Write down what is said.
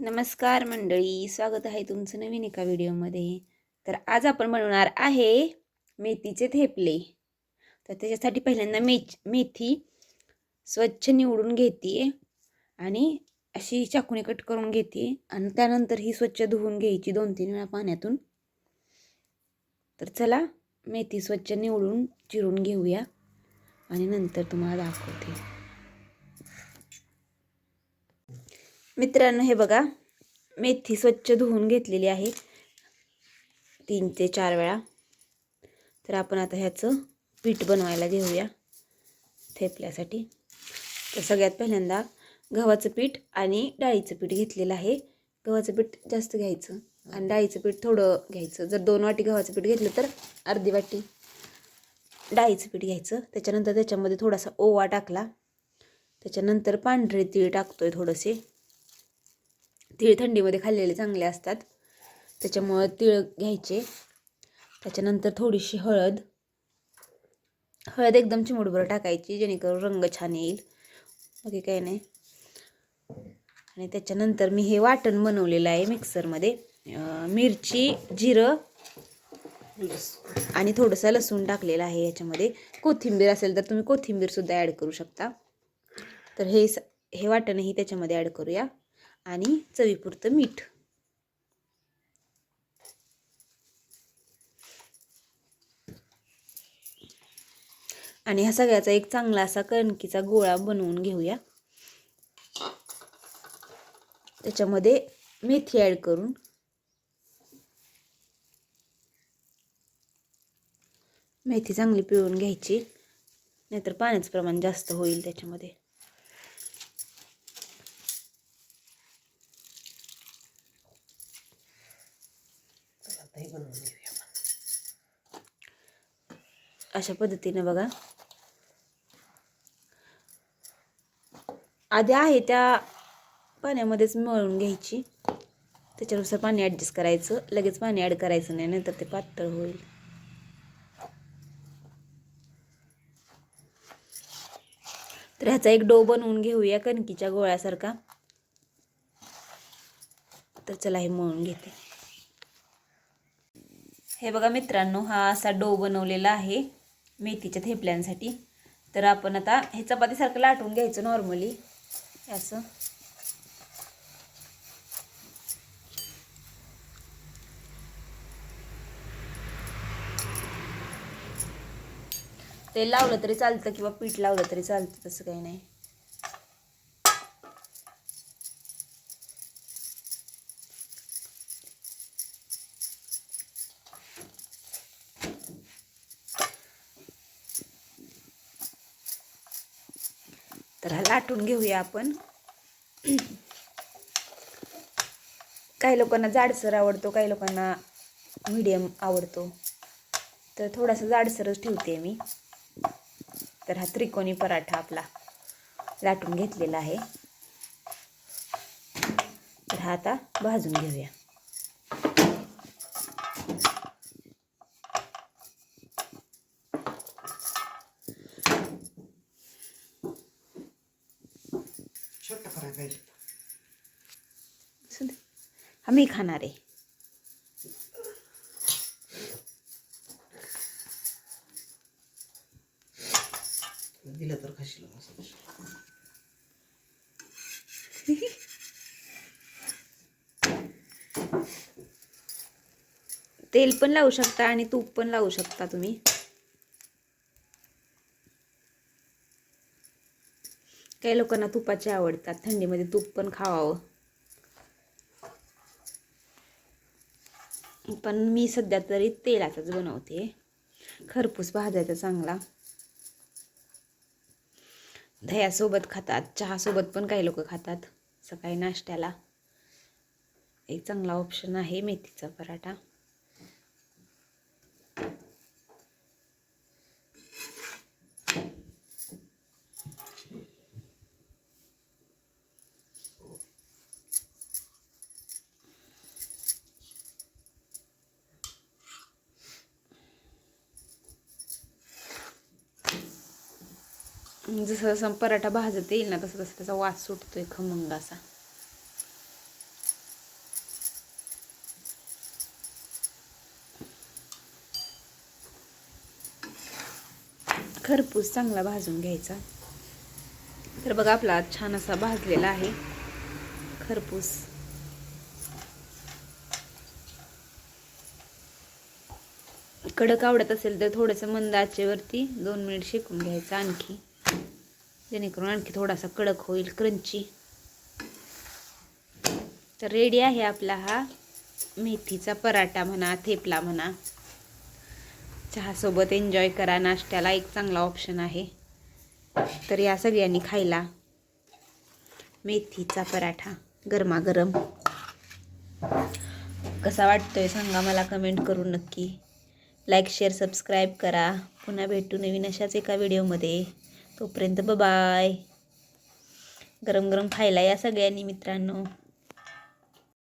नमस्कार मंडळी स्वागत आहे तुमचं नवीन एका व्हिडिओमध्ये. तर आज आपण बनवणार आहे मेथीचे थेपले. तर त्याच्यासाठी पहिल्यांदा मेच मेथी स्वच्छ निवडून घेते आणि अशी चाकूने कट करून घेते आणि त्यानंतर ही स्वच्छ धुवून घ्यायची दोन तीन वेळा पाण्यातून. तर चला मेथी स्वच्छ निवडून चिरून घेऊया आणि नंतर तुम्हाला दाखवते. मित्रांनो हे बघा. मेथी स्वच्छ धुवून घेतलेली आहे. तीन ते चार वेळा. तर आपण आता ह्याचं पीठ बनवायला घेऊया थेपल्यासाठी. तर सगळ्यात पहिल्यांदा गव्हाचं पीठ आणि डाळीचं पीठ घेतलेलं आहे. गव्हाचं पीठ जास्त घ्यायचं आणि डाळीचं पीठ थोडं घ्यायचं. जर दोन वाटी गव्हाचं पीठ घेतलं तर अर्धी वाटी डाळीचं पीठ घ्यायचं. त्याच्यानंतर त्याच्यामध्ये थोडासा ओवा टाकला. त्याच्यानंतर पांढरे तीळ टाकतोय थोडेसे. तीळ थंडीमध्ये खाल्लेले चांगले असतात. त्याच्यामुळं तीळ घ्यायचे. त्याच्यानंतर थोडीशी हळद. हळद एकदम चिमूटभर टाकायची जेणेकरून रंग छान येईल. बाकी काही नाही. आणि त्याच्यानंतर मी हे वाटण बनवलेलं आहे मिक्सरमध्ये. मिरची जिरं आणि थोडंसं लसूण टाकलेलं आहे याच्यामध्ये कोथिंबीर असेल तर तुम्ही कोथिंबीरसुद्धा ॲड करू शकता. तर हे स हे वाटणही त्याच्यामध्ये ॲड करूया. आणि चवीपुरतं मीठ. आणि ह्या सगळ्याचा एक चांगला असा कणकीचा गोळा बनवून घेऊया. त्याच्यामध्ये मेथी ॲड करून. मेथी चांगली पिळून घ्यायची नाहीतर पाण्याचं प्रमाण जास्त होईल त्याच्यामध्ये. अशा पद्धतीने बघा. आधी आहे त्या पाण्यामध्येच मळून घ्यायची. त्याच्यानुसार पाणी ॲडजस्ट करायचं. लगेच पाणी ॲड करायचं नाही नाहीतर ते पातळ होईल. तर ह्याचा एक डो बनवून घेऊया कणकीच्या गोळ्यासारखा. तर चला हे मळून घेते. हे बघा मित्रांनो हा असा डो बनवलेला आहे मेथीच्या थेपल्यांसाठी. तर आपण आता हे चपातीसारखं लाटून घ्यायचं नॉर्मली असं. ते लावलं तरी चालतं किंवा पीठ लावलं तरी चालतं तसं काही नाही. तर हा लाटून घेऊया आपण. काही लोकांना जाडसर आवडतो काही लोकांना मीडियम आवडतो. तर थोडासा जाडसरच ठेवते मी. तर हा त्रिकोणी पराठा आपला लाटून घेतलेला आहे. तर हा आता भाजून घेऊया. दे. हा मी खाणार आहे दिलं तर खाशील तेल पण लावू शकता आणि तूप पण लावू शकता तुम्ही काही लोकांना तुपाचे आवडतात. थंडीमध्ये तूप पण खावावं. पण मी सध्या तरी तेलाचाच बनवते. खरपूस भाजायचा चांगला. दह्यासोबत खातात. चहासोबत पण काही लोक खातात. सकाळी नाश्त्याला. एक चांगला ऑप्शन आहे मेथीचा पराठा. जसं जसं पराठा भाजत येईल ना तसं तसं त्याचा वास सुटतोय खमंग असा. खरपूस चांगला भाजून घ्यायचा. तर बघा आपला छान असा भाजलेला आहे खरपूस. कडक आवडत असेल तर थोडंसं मंद आचेवरती दोन मिनिट शेकून घ्यायचं आणखी. जेणेकरून आणखी थोडासा कडक होईल क्रंची तर रेडी आहे आपला हा मेथीचा पराठा म्हणा थेपला म्हणा. चहासोबत एन्जॉय करा नाश्त्याला एक चांगला ऑप्शन आहे. तर या सगळ्यांनी खायला मेथीचा पराठा गरमागरम. कसा वाटतोय सांगा मला कमेंट करून नक्की. लाईक शेअर सबस्क्राईब करा. पुन्हा भेटू नवीन अशाच एका व्हिडिओमध्ये तोपर्यंत बाय गरम गरम खायला या सगळ्यांनी मित्रांनो.